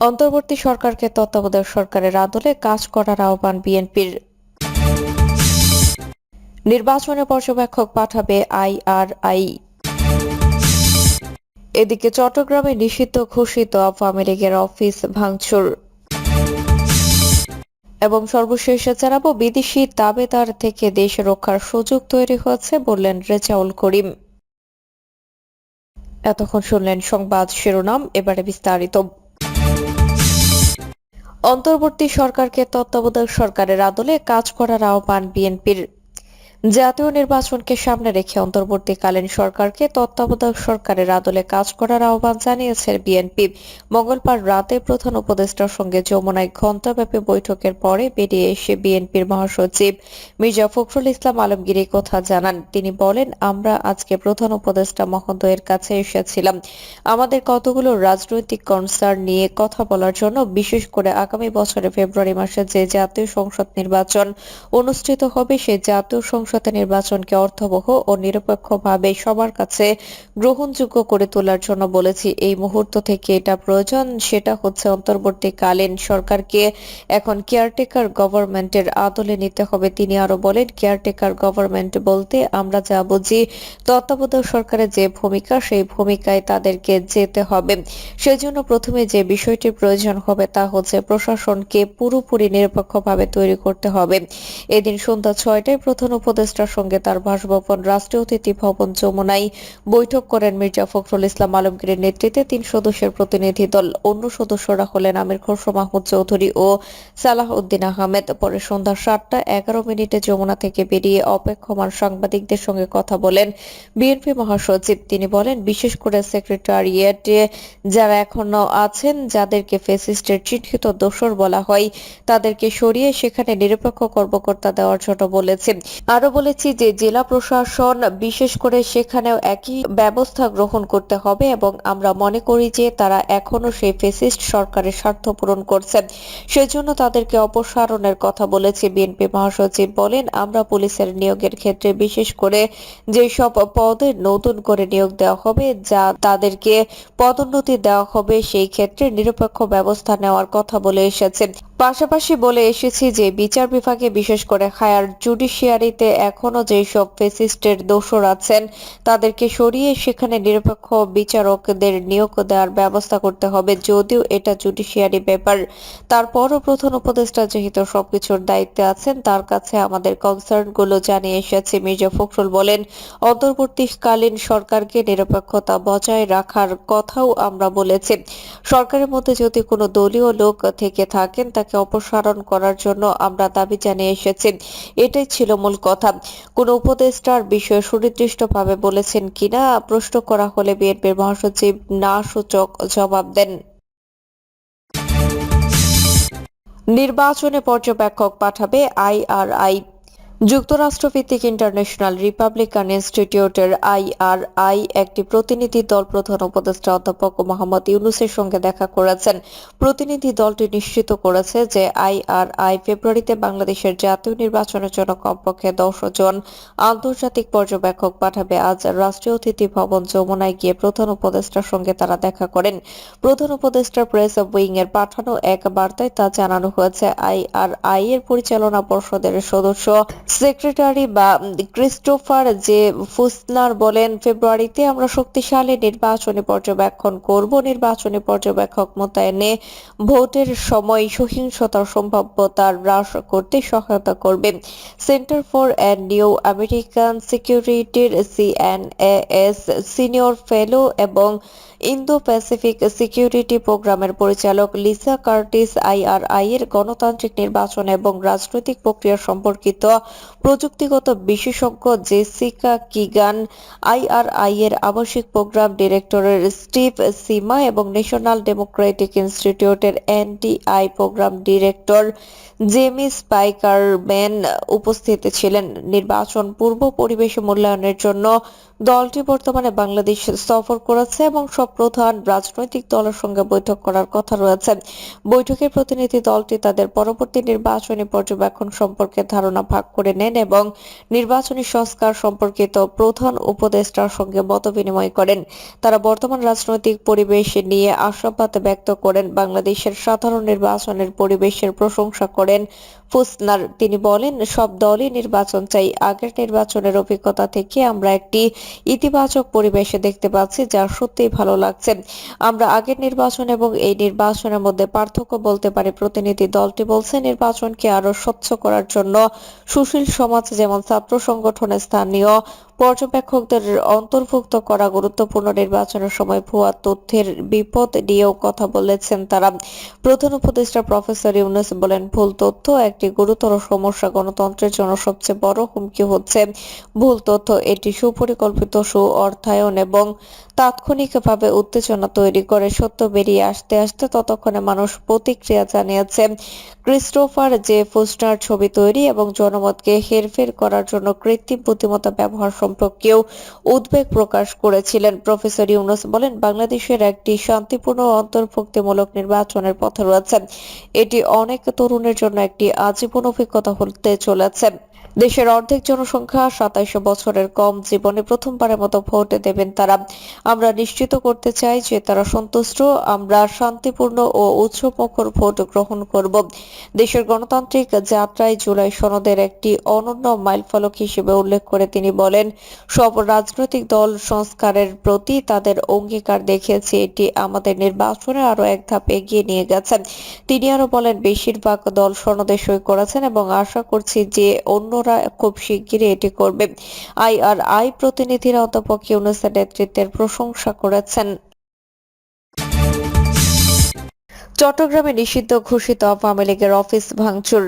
অন্তর্বর্তী সরকারকে তত্ত্বাবধায়ক সরকারের আদলে কাজ করার আহ্বান বিএনপির। নির্বাচনে পর্যবেক্ষক পাঠাবে আইআরআই। এদিকে চট্টগ্রামে নিষিদ্ধ ঘোষিত আওয়ামী লীগের অফিস ভাঙচুর। এবং সর্বশেষ জানাব, বিদেশি দাবেদার থেকে দেশ রক্ষার সুযোগ তৈরি হয়েছে বললেন রেজাউল করিম। এতক্ষণ শুনলেন সংবাদ শিরোনাম, এবারে বিস্তারিত। অন্তর্বর্তী সরকারকে তত্ত্বাবধায়ক সরকারের আদলে কাজ করার আহ্বান বিএনপির। জাতীয় নির্বাচনকে সামনে রেখে অন্তর্বর্তীকালীন সরকারকে তত্ত্বাবধায়ক সরকারের আদলে কাজ করার আহ্বান জানিয়েছে বিএনপি। মঙ্গলবার রাতে প্রধান উপদেষ্টার সঙ্গে যমুনায় ঘণ্টাব্যাপী বৈঠকের পরে বেরিয়ে এসে বিএনপির মহাসচিব মির্জা ফখরুল ইসলাম আলমগীর কথা জানান। তিনি বলেন, আমরা আজকে প্রধান উপদেষ্টা মহোদয়ের কাছে এসেছিলাম। আমাদের কতগুলো রাজনৈতিক কনসার্ন নিয়ে কথা বলার জন্য, বিশেষ করে আগামী বছরে ফেব্রুয়ারি মাসে যে জাতীয় সংসদ নির্বাচন অনুষ্ঠিত হবে, সে জাতীয় নির্বাচনকে অর্থবহ ও নিরপেক্ষভাবে সবার কাছে গ্রহণযোগ্য করে তোলার জন্য বলেছি। এই মুহূর্ত থেকে এটা প্রয়োজন, সেটা হচ্ছে অন্তর্বর্তীকালীন সরকারকে এখন কেয়ারটেকার গভর্নমেন্টের আদলে নিতে হবে। তিনি আরও বলেন, কেয়ারটেকার গভর্নমেন্ট বলতে আমরা যা বুঝি, তত্ত্বাবধায়ক সরকারের যে ভূমিকা, সেই ভূমিকায় তাদেরকে যেতে হবে। সেজন্য প্রথমে যে বিষয়টির প্রয়োজন হবে তা হচ্ছে প্রশাসনকে পুরোপুরি নিরপেক্ষভাবে তৈরি করতে হবে। এদিন সন্ধ্যা ছয়টায় প্রধান উপদেষ্টার সঙ্গে তার বাসভবন রাষ্ট্রীয় অতিথি ভবন যমুনায় বৈঠক করেন মির্জা ফখরুল ইসলাম আলমগীরের নেতৃত্বে তিন সদস্যের প্রতিনিধি দল। অন্য সদস্যরা হলেন আমির খসরু, মাহমুদ চৌধুরী ও সালাহ উদ্দিন আহমেদ। পরে সন্ধ্যা সাতটা এগারো মিনিটে যমুনা থেকে বেরিয়ে অপেক্ষমান সাংবাদিকদের সঙ্গে কথা বলেন বিএনপি মহাসচিব। তিনি বলেন, বিশেষ করে সেক্রেটারিয়েটে যারা এখনও আছেন, যাদেরকে ফেসিস্টের চিহ্নিত দোষর বলা হয়, তাদেরকে সরিয়ে সেখানে নিরপেক্ষ কর্মকর্তা দেওয়ার জন্য বলেছেন। আরও বলেছি যে জেলা প্রশাসন, বিশেষ করে সেখানেও একই ব্যবস্থা গ্রহণ করতে হবে এবং আমরা মনে করি যে তারা এখনও সেই ফেসিস্ট সরকারের স্বার্থ পূরণ করছে সেজন্য তাদেরকে অপসারণের কথা বলেছে বিএনপি মহাসচিব। বলেন, আমরা পুলিশের নিয়োগের ক্ষেত্রে বিশেষ করে যেসব পদে নতুন করে নিয়োগ দেওয়া হবে, যা তাদেরকে পদোন্নতি দেওয়া হবে, সেই ক্ষেত্রে নিরপেক্ষ ব্যবস্থা নেওয়ার কথা বলে এসেছে পাশাপাশি বলে এসেছি যে বিচার বিভাগে বিশেষ করে হায়ার জুডিশিয়ারিতে এখনও যেসব ফেসিস্টের দোষর আছেন, তাদেরকে সরিয়ে সেখানে নিরপেক্ষ বিচারকদের নিয়োগ দেওয়ার ব্যবস্থা করতে হবে, যদিও এটা জুডিশিয়ারি ব্যাপার। তারপরও প্রধান উপদেষ্টা যেহেতু সবকিছুর দায়িত্বে আছেন, তার কাছে আমাদের কনসার্নগুলো জানিয়ে এসেছে মির্জা ফখরুল বলেন, অন্তর্বর্তীকালীন সরকারকে নিরপেক্ষতা বজায় রাখার কথাও আমরা বলেছি। সরকারের মধ্যে যদি কোনো দলীয় লোক থেকে থাকেন, তাকে অপসারণ করার জন্য আমরা দাবি জানিয়ে এসেছি। এটাই ছিল মূল কথা। কোন উপদেষ্টার বিষয়ে সুনির্দিষ্টভাবে বলেছেন কিনা, প্রশ্ন করা হলে বিএনপির মহাসচিব না সূচক জবাব দেন। নির্বাচনে পর্যবেক্ষক পাঠাবে আইআরআই যুক্তরাষ্ট্রভিত্তিক ইন্টারন্যাশনাল রিপাবলিকান ইনস্টিটিউটের আইআরআই একটি প্রতিনিধি দল প্রধান উপদেষ্টা অধ্যাপক মোহাম্মদ ইউনুসের সঙ্গে দেখা করেছেন। প্রতিনিধি দলটি নিশ্চিত করেছে যে আইআরআই ফেব্রুয়ারিতে বাংলাদেশের জাতীয় নির্বাচনের জন্য কমপক্ষে দশ জন আন্তর্জাতিক পর্যবেক্ষক পাঠাবে। আজ রাষ্ট্রীয় অতিথি ভবন যমুনায় গিয়ে প্রধান উপদেষ্টার সঙ্গে তারা দেখা করেন। প্রধান উপদেষ্টা প্রেস উইং এর পাঠানো এক বার্তায় তা জানানো হয়েছে। আইআরআই এর পরিচালনা পর্ষদের সদস্য সেক্রেটারি বা ক্রিস্টোফার জে ফুসনার বলেন, ফেব্রুয়ারিতে আমরা শক্তিশালী নির্বাচনী পর্যবেক্ষণ করব। নির্বাচনী পর্যবেক্ষক মোতায়েনে ভোটের সময় সহিংসতার সম্ভাব্যতা হ্রাস করতে সহায়তা করবে। Center for and new American সিকিউরিটির সিএনএএস সিনিয়র ফেলো এবং ইন্দো প্যাসিফিক সিকিউরিটি প্রোগ্রামের পরিচালক লিসা কার্টিস আইআরআই এর গণতান্ত্রিক নির্বাচন এবং রাজনৈতিক প্রক্রিয়া সম্পর্কিত প্রযুক্তিগত বিশেষজ্ঞ জেসিকা কিগান আইআরআই এর আবাসিক প্রোগ্রাম ডিরেক্টরের স্টিভ সিমা এবং ন্যাশনাল ডেমোক্রেটিক ইনস্টিটিউটের NDI program director Jamie Spikerman উপস্থিত ছিলেন। নির্বাচন পূর্ব পরিবেশ মূল্যায়নের জন্য দলটি বর্তমানে বাংলাদেশ সফর করেছে এবং সব প্রধান রাজনৈতিক দলের সঙ্গে বৈঠক করার কথা রয়েছে। বৈঠকের প্রতিনিধি দলটি তাদের পরবর্তী নির্বাচনী পর্যবেক্ষণ সম্পর্কে ধারণা ভাগ করে করে নেন এবং নির্বাচনী সংস্কার সম্পর্কিত প্রধান উপদেষ্টার সঙ্গে মত বিনিময় করেন। তারা বর্তমান রাজনৈতিক পরিবেশ নিয়ে আশাবাদ ব্যক্ত করেন। বাংলাদেশের সাধারণ নির্বাচনের পরিবেশের প্রশংসা করেন ফুসনার তিনি বলেন, সব দলই নির্বাচন চাই। আগের নির্বাচনের অভিজ্ঞতা থেকে আমরা একটি ইতিবাচক পরিবেশে দেখতে পাচ্ছি যা সত্যিই ভালো লাগছে। আমরা আগের নির্বাচন এবং এই নির্বাচনের মধ্যে পার্থক্য বলতে পারি, প্রতিনিধি দলটি বলছে, নির্বাচনকে আরও স্বচ্ছ করার জন্য সুশীল সমাজ যেমন ছাত্র সংগঠনের স্থানীয় পর্যবেক্ষকদের অন্তর্ভুক্ত করা গুরুত্বপূর্ণ নির্বাচনের সময় ভুয়া তথ্যের বিপদ নিয়েও কথা বলেছেন তারা। প্রধান উপদেষ্টা প্রফেসর ইউনুস বলেন, ভুল তথ্য একটি গুরুতর সমস্যা, গণতন্ত্রের জন্য সবচেয়ে বড় হুমকি হচ্ছে ভুল তথ্য, এটি সুপরিকল্পিত সু অর্থায়ন এবং তাৎক্ষণিকভাবে উত্তেজনা তৈরি করে। সত্য বেরিয়ে আসতে আসতে ততক্ষণে মানুষ প্রতিক্রিয়া জানিয়েছে, ক্রিস্টোফার জে ফুস্টার ছবি তৈরি এবং জনমতকে হেরফের করার জন্য কৃত্রিম বুদ্ধিমত্তা ব্যবহার সম্পর্কেও উদ্বেগ প্রকাশ করেছিলেন প্রফেসর ইউনুস। বলেন, বাংলাদেশের একটি শান্তিপূর্ণ অন্তর্ভুক্তিমূলক নির্বাচনের পথে রয়েছে। এটি অনেক তরুণের জন্য একটি আজীবন অভিজ্ঞতা হতে চলেছে। দেশের অর্ধেক জনসংখ্যা সাতাইশ বছরের কম জীবনে প্রথমবারের মতো ভোট দেবেন তারা। আমরা নিশ্চিত করতে চাই যে তারা সন্তুষ্ট, আমরা শান্তিপূর্ণ ও উৎসবমুখর ভোট গ্রহণ করব। দেশের গণতান্ত্রিক যাত্রায় জুলাই সনদের একটি অনন্য মাইলফলক হিসেবে উল্লেখ করে তিনি বলেন, সব রাজনৈতিক দল সংস্কারের প্রতি তাদের অঙ্গীকার দেখিয়েছে, এটি আমাদের নির্বাচনে আরও এক ধাপ এগিয়ে নিয়ে গেছে। তিনি আরও বলেন, বেশিরভাগ দল সনদে সই করেছেন এবং আশা করছি যে অন্যরা খুব শিগগিরই এটি করবে। আইআরআই প্রতিনিধিরা অধ্যাপক ইউনুসের নেতৃত্বের প্রশংসা করেছেন। চট্টগ্রামে নিষিদ্ধ ঘোষিত আওয়ামী লীগের অফিস ভাঙচুর।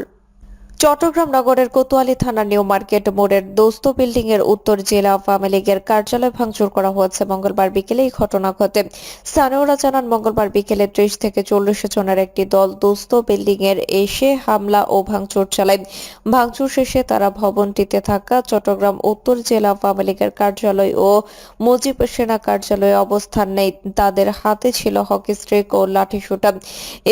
চট্টগ্রাম নগরের কোতোয়ালি থানার নিউ মার্কেট মোড়ের দোস্ত বিল্ডিং এর উত্তর জেলা আওয়ামী লীগের কার্যালয় ভাঙচুর করা হয়েছে মঙ্গলবার বিকেলে এই ঘটনা ঘটে। স্থানীয়রা জানান, মঙ্গলবার বিকেলে ত্রিশ থেকে চল্লিশ জনের একটি দল দোস্ত বিল্ডিং এর এসে হামলা ও ভাঙচুর চালায়। ভাঙচুর শেষে তারা ভবনটিতে থাকা চট্টগ্রাম উত্তর জেলা আওয়ামী লীগের কার্যালয় ও মুজিব সেনা কার্যালয়ে অবস্থান নেই তাদের হাতে ছিল হকি স্ট্রিক ও লাঠি শুটা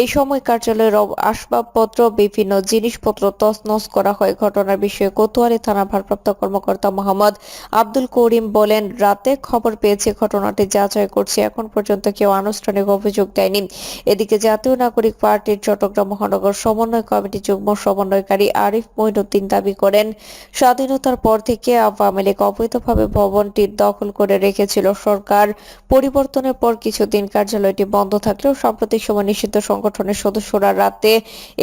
এই সময় কার্যালয়ের আসবাবপত্র, বিভিন্ন জিনিসপত্র তছনছ করা হয় ঘটনার বিষয়ে কোতোয়ালি থানা ভারপ্রাপ্ত কর্মকর্তা মোহাম্মদ আব্দুল করিম বলেন, রাতে খবর পেয়েছে ঘটনাটি যাচাই করছে, এখন পর্যন্ত কেউ আনুষ্ঠানিক অভিযোগ দেয়নি। এদিকে জাতীয় নাগরিক পার্টির চট্টগ্রাম মহানগর সমন্বয় কমিটি যুগ্ম সমন্বয়কারী আরিফ মঈনুদ্দিন দাবি করেন, স্বাধীনতার পর থেকে আওয়ামী লীগ অবৈধভাবে ভবনটি দখল করে রেখেছিল সরকার। পরিবর্তনের পর কিছুদিন কার্যালয়টি বন্ধ থাকলেও সাম্প্রতিক সময় নিষিদ্ধ সংগঠনের সদস্যরা রাতে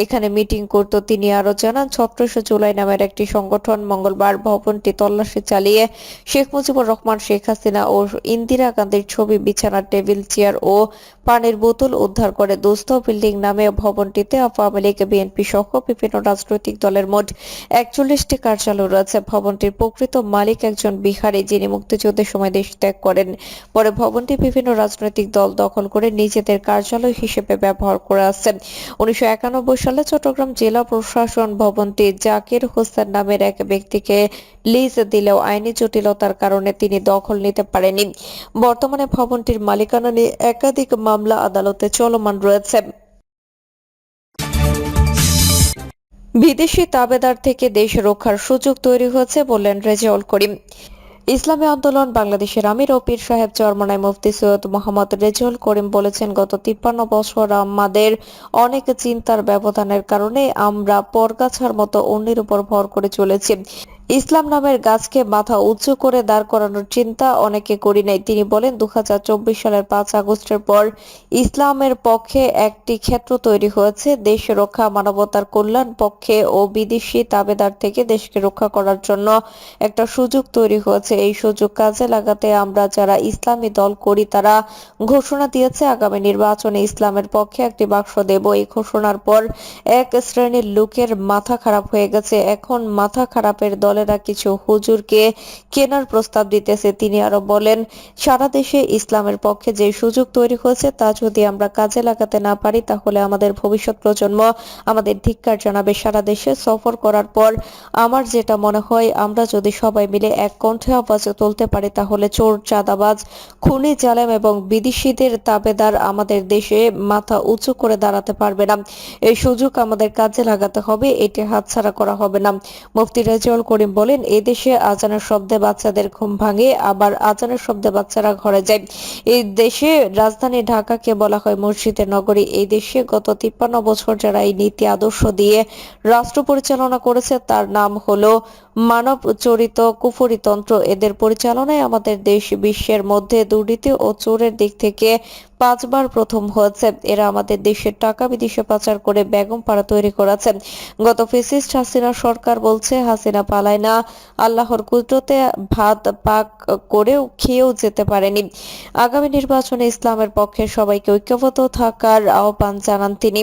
এখানে মিটিং করত। তিনি আরও জানান ছত্রিশে জুলাই নামের একটি সংগঠন মঙ্গলবার ভবনটি তল্লাশি চালিয়ে শেখ মুজিবুর রহমান, শেখ হাসিনা ও ইন্দিরা গান্ধীর ছবি, বিছানার টেবিল, চেয়ার ও পানির বোতল উদ্ধার করে দোস্ত বিল্ডিং নামে ভবনটিতে আওয়ামী লীগ, বিএনপি সহ বিভিন্ন রাজনৈতিক দলের মোট একচল্লিশটি কার্যালয় রয়েছে। ভবনটির প্রকৃত মালিক একজন বিহারি, যিনি মুক্তিযুদ্ধের সময় দেশ ত্যাগ করেন। পরে ভবনটি বিভিন্ন রাজনৈতিক দল দখল করে নিজেদের কার্যালয় হিসেবে ব্যবহার করে আসছেন। উনিশশো একানব্বই সালে চট্টগ্রাম জেলা প্রশাসন ভবনটি জাকির হোসেন নামের এক ব্যক্তিকে লিজ দিলেও আইনি জটিলতার কারণে তিনি দখল নিতে পারেনি বর্তমানে ভবনটির মালিকানা নিয়ে একাধিক মামলা আদালতে চলমান রয়েছে। বিদেশি তাবেদার থেকে দেশ রক্ষার সুযোগ তৈরি হয়েছে বললেন রেজাউল করিম। ইসলামী আন্দোলন বাংলাদেশের আমির ও পীর সাহেব চরমনায় মুফতি সৈয়দ মোহাম্মদ রেজাউল করিম বলেছেন, গত তিপ্পান্ন বছর আমাদের অনেক চিন্তার ব্যবধানের কারণে আমরা পরগাছার মতো অন্যের উপর ভর করে চলেছি। ইসলাম নামের গাছকে মাথা উঁচু করে দাঁড় করানোর চিন্তা অনেকে করি নাই। তিনি বলেন দু হাজার চব্বিশ সালের পাঁচ আগস্টের পর ইসলামের পক্ষে একটি ক্ষেত্র তৈরি হয়েছে, দেশ রক্ষা, মানবতার কল্যাণ পক্ষে ও বিদেশি তাবেদার থেকে দেশকে রক্ষা করার জন্য একটা সুযোগ তৈরি হয়েছে। এই সুযোগ কাজে লাগাতে আমরা যারা ইসলামী দল করি, তারা ঘোষণা দিয়েছে, আগামী নির্বাচনে ইসলামের পক্ষে একটি বাক্স দেব। এই ঘোষণার পর এক শ্রেণির লোকের মাথা খারাপ হয়ে গেছে। এখন মাথা খারাপের দল দলেরা কিছু হুজুরকে কেনার প্রস্তাব দিতেছে। তিনি আরও বলেন, সারা দেশে ইসলামের পক্ষে যে সুযোগ তৈরি হয়েছে, তা যদি আমরা কাজে লাগাতে না পারি, তাহলে আমাদের ভবিষ্যৎ প্রজন্ম আমাদের ধিক্কার জানাবে। সারা দেশে সফর করার পর আমার যেটা মনে হয়, আমরা যদি সবাই মিলে এক কণ্ঠে আওয়াজ তুলতে পারি, তাহলে চোর, চাঁদাবাজ, খুনি, জালেম এবং বিদেশিদের তাবেদার আমাদের দেশে মাথা উঁচু করে দাঁড়াতে পারবে না। এই সুযোগ আমাদের কাজে লাগাতে হবে, এটি হাতছাড়া করা হবে না। মুফতি রেজাউল করিম বলেন এই দেশে আজানের শব্দে বাচ্চাদের ঘুম ভাঙে, আবার আজানের শব্দে বাচ্চারা ঘরে যায়। এই দেশে রাজধানী ঢাকাকে বলা হয় মসজিদের নগরী। এই দেশে গত তিপ্পান্ন বছর যারা এই নীতি আদর্শ দিয়ে রাষ্ট্র পরিচালনা করেছে, তার নাম হলো মানব চরিত কুফরিতন্ত্র এদের পরিচালনায় আমাদের দেশ বিশ্বের মধ্যে দুর্নীতি ও চোরের দিক থেকে পাঁচবার প্রথম হয়েছে। এরা আমাদের দেশের টাকা বিদেশে পাচার করে বেগম পাড়া তৈরি করেছে। গত ফেসিস্ট হাসিনা সরকার বলছে, হাসিনা পালায় না। আল্লাহর কুদরতে ভাত পাক করেও খেয়েও যেতে পারেনি। আগামী নির্বাচনে ইসলামের পক্ষে সবাইকে ঐক্যবদ্ধ থাকার আহ্বান জানান তিনি।